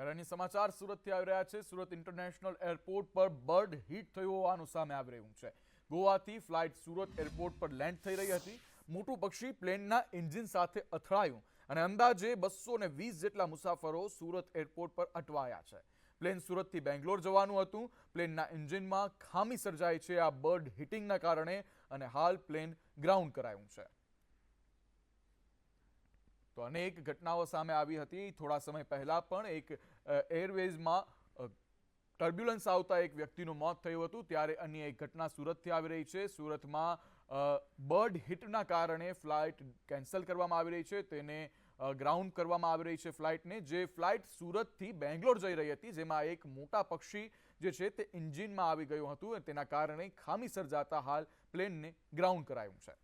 ત્યારે અન્ય સમાચાર સુરતથી આવી રહ્યા છે. સુરત ઇન્ટરનેશનલ એરપોર્ટ પર બર્ડ હિટ થયું હોવાનું સામે આવી રહ્યું છે. ગોવાથી ફ્લાઇટ સુરત એરપોર્ટ પર લેન્ડ થઈ રહી હતી. મોટું પક્ષી પ્લેનના એન્જિન સાથે અથડાયું અને અંદાજે બસો ને વીસ જેટલા મુસાફરો સુરત એરપોર્ટ પર અટવાયા છે. પ્લેન સુરતથી બેંગ્લોર જવાનું હતું. પ્લેનના એન્જિનમાં ખામી સર્જાઈ છે. આ બર્ડ હિટિંગના કારણે અને હાલ પ્લેન ગ્રાઉન્ડ કરાયું છે. તો અનેક ઘટનાઓ સામે આવી હતી. થોડા સમય પહેલા પણ એક એરવેઝમાં ટર્બ્યુલન્સ આવતા એક વ્યક્તિનું મોત થયું હતું. ત્યારે અન્ય એક ઘટના સુરતથી આવી રહી છે. સુરતમાં બર્ડ હિટના કારણે ફ્લાઇટ કેન્સલ કરવામાં આવી રહી છે. તેને ગ્રાઉન્ડ કરવામાં આવી રહી છે ફ્લાઇટને, જે ફ્લાઇટ સુરતથી બેંગ્લોર જઈ રહી હતી. જેમાં એક મોટા પક્ષી જે છે તે ઇન્જિનમાં આવી ગયું હતું તેના કારણે ખામી સર્જાતા હાલ પ્લેનને ગ્રાઉન્ડ કરાયું છે.